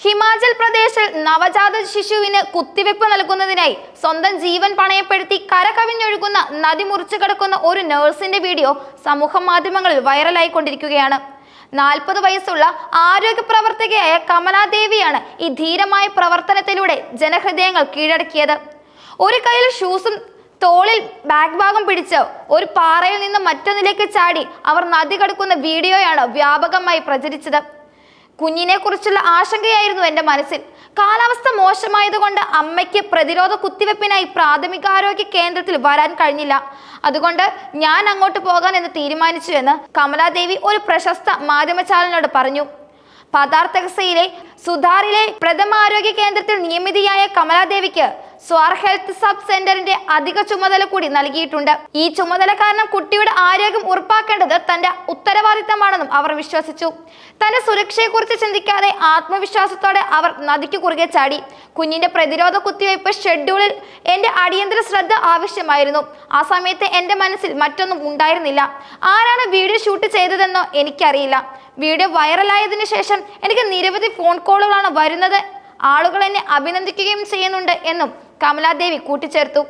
ഹിമാചൽ പ്രദേശിൽ നവജാത ശിശുവിന് കുത്തിവെപ്പ് നൽകുന്നതിനായി സ്വന്തം ജീവൻ പണയപ്പെടുത്തി കരകവിഞ്ഞൊഴുകുന്ന നദി മുറിച്ചു കിടക്കുന്ന ഒരു നഴ്സിന്റെ വീഡിയോ സമൂഹ മാധ്യമങ്ങളിൽ വൈറലായിക്കൊണ്ടിരിക്കുകയാണ് നാൽപ്പത് വയസ്സുള്ള ആരോഗ്യ പ്രവർത്തകയായ കമലാദേവിയാണ് ഈ ധീരമായ പ്രവർത്തനത്തിലൂടെ ജനഹൃദയങ്ങൾ കീഴടക്കിയത്. ഒരു കയ്യിൽ ഷൂസും തോളിൽ ബാഗ് ഭാഗം പിടിച്ച് ഒരു പാറയിൽ നിന്ന് മറ്റൊന്നിലേക്ക് ചാടി അവർ നദി കടക്കുന്ന വീഡിയോയാണ് വ്യാപകമായി പ്രചരിച്ചത്. കുഞ്ഞിനെ കുറിച്ചുള്ള ആശങ്കയായിരുന്നു എന്റെ മനസ്സിൽ. കാലാവസ്ഥ മോശമായതുകൊണ്ട് അമ്മയ്ക്ക് പ്രതിരോധ കുത്തിവെപ്പിനായി പ്രാഥമികാരോഗ്യ കേന്ദ്രത്തിൽ വരാൻ കഴിഞ്ഞില്ല. അതുകൊണ്ട് ഞാൻ അങ്ങോട്ട് പോകാൻ എന്ന് തീരുമാനിച്ചു എന്ന് കമലാദേവി ഒരു പ്രശസ്ത മാധ്യമചാനലിനോട് പറഞ്ഞു. പദാർത്ഥകസയിലെ സുധാറിലെ പ്രഥമാരോഗ്യ കേന്ദ്രത്തിൽ നിയമിതയായ കമലാദേവിക്ക് സ്വാർ ഹെൽത്ത് സബ് സെന്ററിന്റെ അധിക ചുമതല കൂടി നൽകിയിട്ടുണ്ട്. ഈ ചുമതല കാരണം കുട്ടിയുടെ ആരോഗ്യം ഉറപ്പാക്കേണ്ടത് തന്റെ ഉത്തരവാദിത്തമാണെന്നും അവർ വിശ്വസിച്ചു. തന്റെ സുരക്ഷയെക്കുറിച്ച് ചിന്തിക്കാതെ ആത്മവിശ്വാസത്തോടെ അവർ നദിക്ക് കുറുകെ ചാടി. കുഞ്ഞിന്റെ പ്രതിരോധ കുത്തിവയ്പ് ഷെഡ്യൂളിൽ എന്റെ അടിയന്തര ശ്രദ്ധ ആവശ്യമായിരുന്നു. ആ സമയത്ത് എന്റെ മനസ്സിൽ മറ്റൊന്നും ഉണ്ടായിരുന്നില്ല. ആരാണ് വീഡിയോ ഷൂട്ട് ചെയ്തതെന്നോ എനിക്കറിയില്ല. വീഡിയോ വൈറലായതിനു ശേഷം എനിക്ക് നിരവധി ഫോൺ കോളുകളാണ് വരുന്നത്. ആളുകൾ എന്നെ അഭിനന്ദിക്കുകയും ചെയ്യുന്നുണ്ട് എന്നും കമലാദേവി കൂട്ടിച്ചേർത്തു